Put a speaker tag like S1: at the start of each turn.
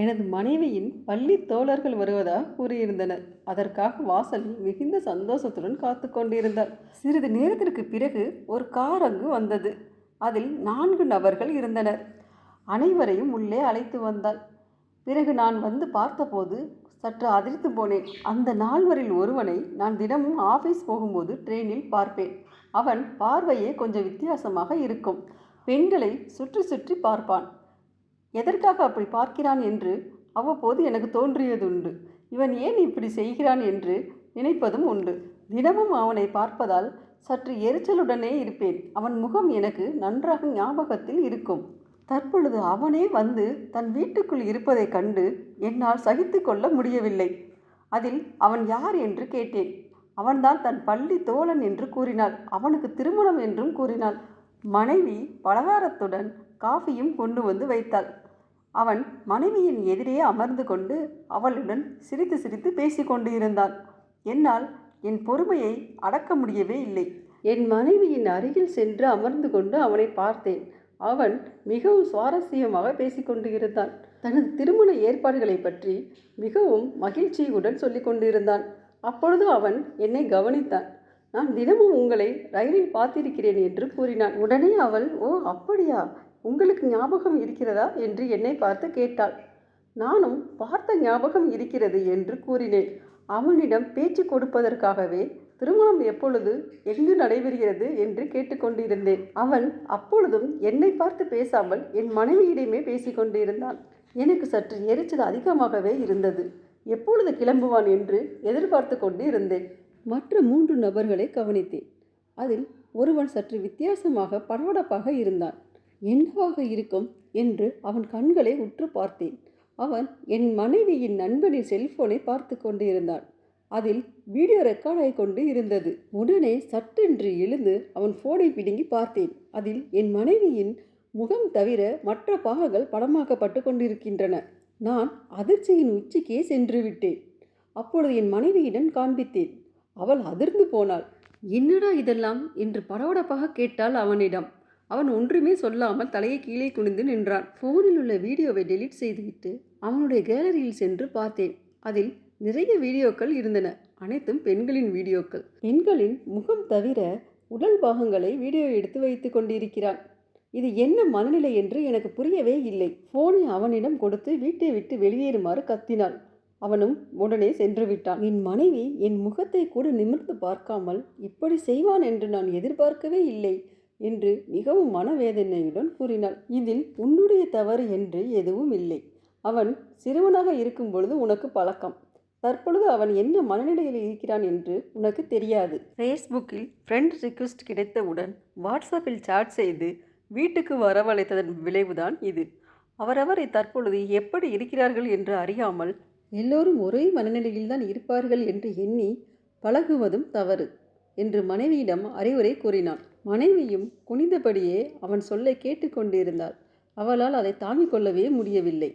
S1: எனது மனைவியின் பள்ளி தோழர்கள் வருவதாக கூறியிருந்தனர். அதற்காக வாசலில் மிகுந்த சந்தோஷத்துடன் காத்து கொண்டிருந்தார் சிறிது நேரத்திற்கு பிறகு ஒரு கார் அங்கு வந்தது. அதில் நான்கு நபர்கள் இருந்தனர். அனைவரையும் உள்ளே அழைத்து வந்தாள். பிறகு நான் வந்து பார்த்தபோது சற்று அதிர்ந்து போனேன். அந்த நால்வரில் ஒருவனை நான் தினமும் ஆஃபீஸ் போகும்போது ட்ரெயினில் பார்ப்பேன். அவன் பார்வையே கொஞ்சம் வித்தியாசமாக இருக்கும். பெண்களை சுற்றி சுற்றி பார்ப்பான். எதற்காக அப்படி பார்க்கிறான் என்று அவ்வப்போது எனக்கு தோன்றியதுண்டு. இவன் ஏன் இப்படி செய்கிறான் என்று நினைப்பதும் உண்டு. தினமும் அவனை பார்ப்பதால் சற்று எரிச்சலுடனே இருப்பேன். அவன் முகம் எனக்கு நன்றாக ஞாபகத்தில் இருக்கும். தற்பொழுது அவனே வந்து தன் வீட்டுக்குள் இருப்பதைக் கண்டு என்னால் சகித்து கொள்ள முடியவில்லை. அதில் அவன் யார் என்று கேட்டேன். அவன்தான் தன் பள்ளி தோழன் என்று கூறினாள். அவனுக்கு திருமணம் என்றும் கூறினாள். மனைவி பலகாரத்துடன் காஃபியும் கொண்டு வந்து வைத்தாள். அவன் மனைவியின் எதிரே அமர்ந்து கொண்டு அவளுடன் சிரித்து சிரித்து பேசிக்கொண்டு இருந்தான் என்னால் என் பொறுமையை அடக்க முடியவே இல்லை. என் மனைவியின் அருகில் சென்று அமர்ந்து கொண்டு அவனை பார்த்தேன். அவன் மிகவும் சுவாரஸ்யமாக பேசிக்கொண்டு இருந்தான் தனது திருமண ஏற்பாடுகளை பற்றி மிகவும் மகிழ்ச்சியுடன் சொல்லிக் கொண்டிருந்தான். அப்பொழுது அவன் என்னை கவனித்தான். நான் தினமும் உங்களை ரயிலில் பார்த்திருக்கிறேன் என்று கூறினான். உடனே அவள் ஓ அப்படியா? உங்களுக்கு ஞாபகம் இருக்கிறதா என்று என்னை பார்த்து கேட்டாள். நானும் பார்த்த ஞாபகம் இருக்கிறது என்று கூறினேன். அவனிடம் பேச்சு கொடுப்பதற்காகவே திருமணம் எப்பொழுது எங்கு நடைபெறுகிறது என்று கேட்டுக்கொண்டிருந்தேன். அவன் அப்பொழுதும் என்னை பார்த்து பேசாமல் என் மனைவியிடமே பேசிக்கொண்டிருந்தான் எனக்கு சற்று எரிச்சல் அதிகமாகவே இருந்தது. எப்பொழுது கிளம்புவான் என்று எதிர்பார்த்து கொண்டு இருந்தேன் மற்ற மூன்று நபர்களை கவனித்தேன். அதில் ஒருவன் சற்று வித்தியாசமாக படபடப்பாக இருந்தான். என்னவாக இருக்கும்? என்று அவன் கண்களை உற்று பார்த்தேன். அவன் என் மனைவியின் நண்பனின் செல்போனை பார்த்து கொண்டு இருந்தான் அதில் வீடியோ ரெக்கார்ட் ஆகி கொண்டு இருந்தது. உடனே சட்டென்று எழுந்து அவன் ஃபோனை பிடுங்கி பார்த்தேன். அதில் என் மனைவியின் முகம் தவிர மற்ற பாகங்கள் படமாக்கப்பட்டு கொண்டிருக்கின்றன. நான் அதிர்ச்சியின் உச்சிக்கே சென்று விட்டேன். அப்பொழுது என் மனைவியிடம் காண்பித்தேன். அவள் அதிர்ந்து போனாள். என்னடா இதெல்லாம்? என்று படபடப்பாக கேட்டாள் அவனிடம். அவன் ஒன்றுமே சொல்லாமல் தலையை கீழே குனிந்து நின்றான். ஃபோனில் உள்ள வீடியோவை டெலீட் செய்துவிட்டு அவனுடைய கேலரியில் சென்று பார்த்தேன். அதில் நிறைய வீடியோக்கள் இருந்தன. அனைத்தும் பெண்களின் வீடியோக்கள். பெண்களின் முகம் தவிர உடல் பாகங்களை வீடியோ எடுத்து வைத்து கொண்டிருக்கிறான். இது என்ன மனநிலை என்று எனக்கு புரியவே இல்லை. ஃபோனை அவனிடம் கொடுத்து வீட்டை விட்டு வெளியேறுமாறு கத்தினாள் அவனும் உடனே சென்று விட்டான். என் மனைவி என் முகத்தை கூட நிமிர்ந்து பார்க்காமல் இப்படி செய்வான் என்று நான் எதிர்பார்க்கவே இல்லை. என்று மிகவும் மனவேதனையுடன் கூறினாள். இதில் உன்னுடைய தவறு என்று எதுவும் இல்லை. அவன் சிறுவனாக இருக்கும் பொழுது உனக்கு பழக்கம். தற்பொழுது அவன் என்ன மனநிலையில் இருக்கிறான் என்று உனக்கு தெரியாது. ஃபேஸ்புக்கில் ஃப்ரெண்ட் ரிக்வெஸ்ட் கிடைத்தவுடன் வாட்ஸ்அப்பில் சாட் செய்து வீட்டுக்கு வரவழைத்ததன் விளைவுதான் இது. அவரவரை தற்பொழுது எப்படி இருக்கிறார்கள் என்று அறியாமல் எல்லோரும் ஒரே மனநிலையில்தான் இருப்பார்கள் என்று எண்ணி பழகுவதும் தவறு என்று மனைவியிடம் அறிவுரை கூறினான் மனைவியும் குனிந்தபடியே அவன் சொல்லை கேட்டுக்கொண்டிருந்தாள் அவளால் அதை தாங்கிக் கொள்ளவே முடியவில்லை.